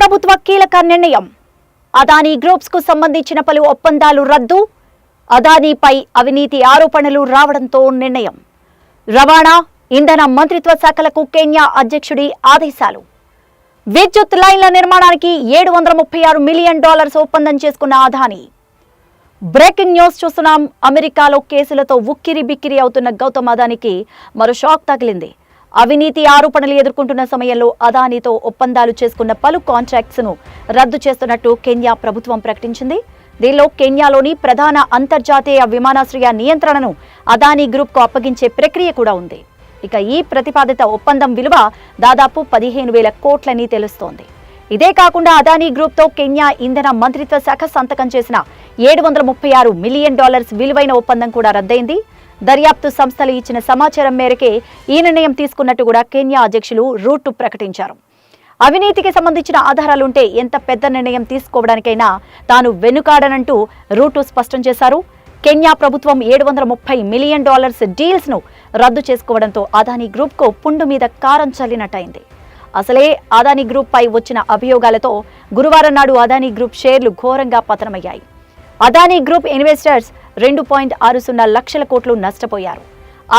ప్రభుత్వ కీలక నిర్ణయం. అదానీ గ్రూప్స్కు సంబంధించిన పలు ఒప్పందాలు రద్దు అదానీపై అవినీతి ఆరోపణలు రావడంతో నిర్ణయం. రవాణా ఇంధన మంత్రిత్వ శాఖలకు కెన్యా అధ్యక్షుడి ఆదేశాలు. విద్యుత్ లైన్ల నిర్మాణానికి ఏడు వందల ముప్పై ఆరు మిలియన్ డాలర్స్ ఒప్పందం చేసుకున్న అదానీ. బ్రేకింగ్ న్యూస్ చూస్తున్నాం అమెరికాలో కేసులతో ఉక్కిరి బిక్కిరి అవుతున్న గౌతమ్ అదానికి మరో షాక్ తగిలింది. అవినీతి ఆరోపణలు ఎదుర్కొంటున్న సమయంలో అదానీతో ఒప్పందాలు చేసుకున్న పలు కాంట్రాక్ట్స్ను రద్దు చేస్తున్నట్టు కెన్యా ప్రభుత్వం ప్రకటించింది. దీనిలో కెన్యాలోని ప్రధాన అంతర్జాతీయ విమానాశ్రయ నియంత్రణను అదానీ గ్రూప్కు అప్పగించే ప్రక్రియ కూడా ఉంది. ఇక ఈ ప్రతిపాదిత ఒప్పందం విలువ దాదాపు పదిహేను వేల కోట్లని తెలుస్తోంది. ఇదే కాకుండా అదానీ గ్రూప్తో కెన్యా ఇంధన మంత్రిత్వ శాఖ సంతకం చేసిన ఏడు వందల ముప్పై ఆరు మిలియన్ డాలర్స్ విలువైన ఒప్పందం కూడా రద్దయింది. దర్యాప్తు సంస్థలు ఇచ్చిన సమాచారం మేరకే ఈ నిర్ణయం తీసుకున్నట్టు కూడా కెన్యా అధ్యక్షులు రూట్ ప్రకటించారు. అవినీతికి సంబంధించిన ఆధారాలుంటే ఎంత పెద్ద నిర్ణయం తీసుకోవడానికైనా తాను వెనుకాడనంటూ రూటు స్పష్టం చేశారు. కెన్యా ప్రభుత్వం ఏడు వందల ముప్పై మిలియన్ డాలర్స్ డీల్స్ను రద్దు చేసుకోవడంతో అదానీ గ్రూప్కు పుండు మీద కారం చల్లినట్టయింది. అసలే అదానీ గ్రూప్ పై వచ్చిన అభియోగాలతో గురువారం నాడు అదానీ గ్రూప్ షేర్లు ఘోరంగా పతనమయ్యాయి. అదానీ గ్రూప్ ఇన్వెస్టర్స్ రెండు పాయింట్ ఆరు సున్నా లక్షల కోట్లు నష్టపోయారు.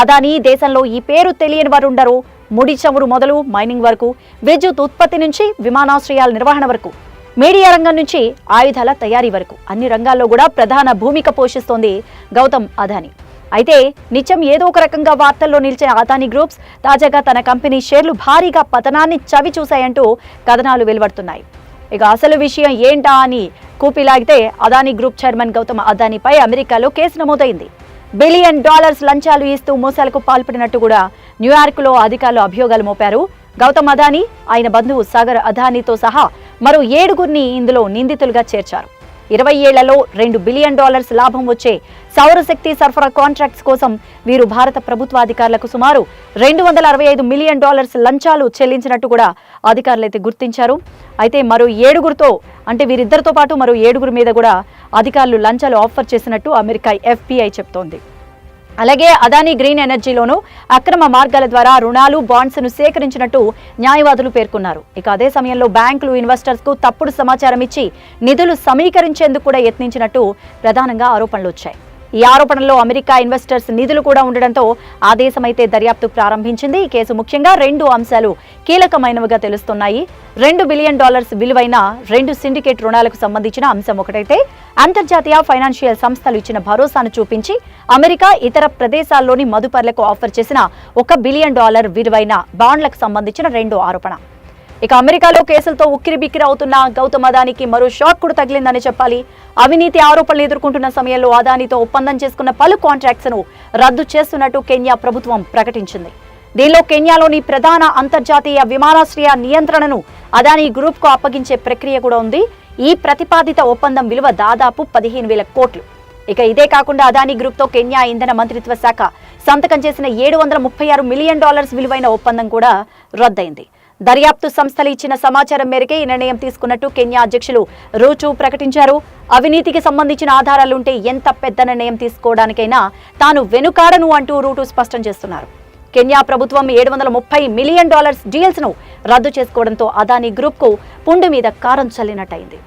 అదానీ దేశంలో ఈ పేరు తెలియని వారుండరు. ముడి చమురు మొదలు మైనింగ్ వరకు విద్యుత్ ఉత్పత్తి నుంచి విమానాశ్రయాల నిర్వహణ వరకు మీడియా రంగం నుంచి ఆయుధాల తయారీ వరకు అన్ని రంగాల్లో కూడా ప్రధాన భూమిక పోషిస్తోంది గౌతమ్ అదానీ. అయితే నిత్యం ఏదో ఒక రకంగా వార్తల్లో నిలిచిన అదానీ గ్రూప్స్ తాజాగా తన కంపెనీ షేర్లు భారీగా పతనాన్ని చవి చూశాయంటూ కథనాలు వెలువడుతున్నాయి. ఇక అసలు విషయం ఏంటా అని కూపిలాగితే అదానీ గ్రూప్ చైర్మన్ గౌతమ్ అదానీపై అమెరికాలో కేసు నమోదైంది. బిలియన్ డాలర్స్ లంచాలు ఇస్తూ మోసాలకు పాల్పడినట్టు కూడా న్యూయార్క్లో అధికారులు అభియోగాలు మోపారు. గౌతమ్ అదానీ ఆయన బంధువు సాగర్ అదానీతో సహా మరో ఏడుగురిని ఇందులో నిందితులుగా చేర్చారు. ఇరవై ఏళ్ళలో రెండు బిలియన్ డాలర్స్ లాభం వచ్చే సౌరశక్తి సరఫరా కాంట్రాక్ట్స్ కోసం వీరు భారత ప్రభుత్వ అధికారులకు సుమారు రెండు వందల అరవై ఐదు మిలియన్ డాలర్స్ లంచాలు చెల్లించినట్టు కూడా అధికారులు అయితే గుర్తించారు. అయితే మరో ఏడుగురితో అంటే వీరిద్దరితో పాటు మరో ఏడుగురు మీద కూడా అధికారులు లంచాలు ఆఫర్ చేసినట్టు అమెరికా ఎఫ్బీఐ చెప్తోంది. అలాగే అదానీ గ్రీన్ ఎనర్జీలోనూ అక్రమ మార్గాల ద్వారా రుణాలు బాండ్స్ను సేకరించినట్టు న్యాయవాదులు పేర్కొన్నారు. ఇక అదే సమయంలో బ్యాంకులు ఇన్వెస్టర్స్కు తప్పుడు సమాచారం ఇచ్చి నిధులు సమీకరించేందుకు కూడా యత్నించినట్టు ప్రధానంగా ఆరోపణలు వచ్చాయి. ఈ ఆరోపణలో అమెరికా ఇన్వెస్టర్స్ నిధులు కూడా ఉండడంతో ఆ దేశం అయితే దర్యాప్తు ప్రారంభించింది. ఈ కేసు ముఖ్యంగా రెండు అంశాలు కీలకమైనవిగా తెలుస్తున్నాయి. రెండు బిలియన్ డాలర్స్ విలువైన రెండు సిండికేట్ రుణాలకు సంబంధించిన అంశం ఒకటైతే అంతర్జాతీయ ఫైనాన్షియల్ సంస్థలు ఇచ్చిన భరోసాను చూపించి అమెరికా ఇతర ప్రదేశాల్లోని మదుపర్లకు ఆఫర్ చేసిన ఒక బిలియన్ డాలర్ విలువైన బాండ్లకు సంబంధించిన రెండో ఆరోపణ. ఇక అమెరికాలో కేసులతో ఉక్కిరి బిక్కిరి అవుతున్న గౌతమ్ అదానికి మరో షాక్ కూడా తగిలిందని చెప్పాలి. అవినీతి ఆరోపణలు ఎదుర్కొంటున్న సమయంలో అదానితో ఒప్పందం చేసుకున్న పలు కాంట్రాక్ట్స్ను రద్దు చేస్తున్నట్టు కెన్యా ప్రభుత్వం ప్రకటించింది. దీనిలో కెన్యాలోని ప్రధాన అంతర్జాతీయ విమానాశ్రయ నియంత్రణను అదానీ గ్రూప్కు అప్పగించే ప్రక్రియ కూడా ఉంది. ఈ ప్రతిపాదిత ఒప్పందం విలువ దాదాపు పదిహేను వేల కోట్లు. ఇక ఇదే కాకుండా అదానీ గ్రూప్తో కెన్యా ఇంధన మంత్రిత్వ శాఖ సంతకం చేసిన ఏడు వందల ముప్పై ఆరు మిలియన్ డాలర్స్ విలువైన ఒప్పందం కూడా రద్దయింది. దర్యాప్తు సంస్థలు ఇచ్చిన సమాచారం మేరకే ఈ నిర్ణయం తీసుకున్నట్టు కెన్యా అధ్యక్షులు రూచు ప్రకటించారు. అవినీతికి సంబంధించిన ఆధారాలుంటే ఎంత పెద్ద నిర్ణయం తీసుకోవడానికైనా తాను వెనుకాడను అంటూ రూటు స్పష్టం చేస్తున్నారు. కెన్యా ప్రభుత్వం ఏడు వందల ముప్పై మిలియన్ డాలర్స్ డీల్స్ను రద్దు చేసుకోవడంతో అదానీ గ్రూప్కు పుండు మీద కారం చల్లినట్టయింది.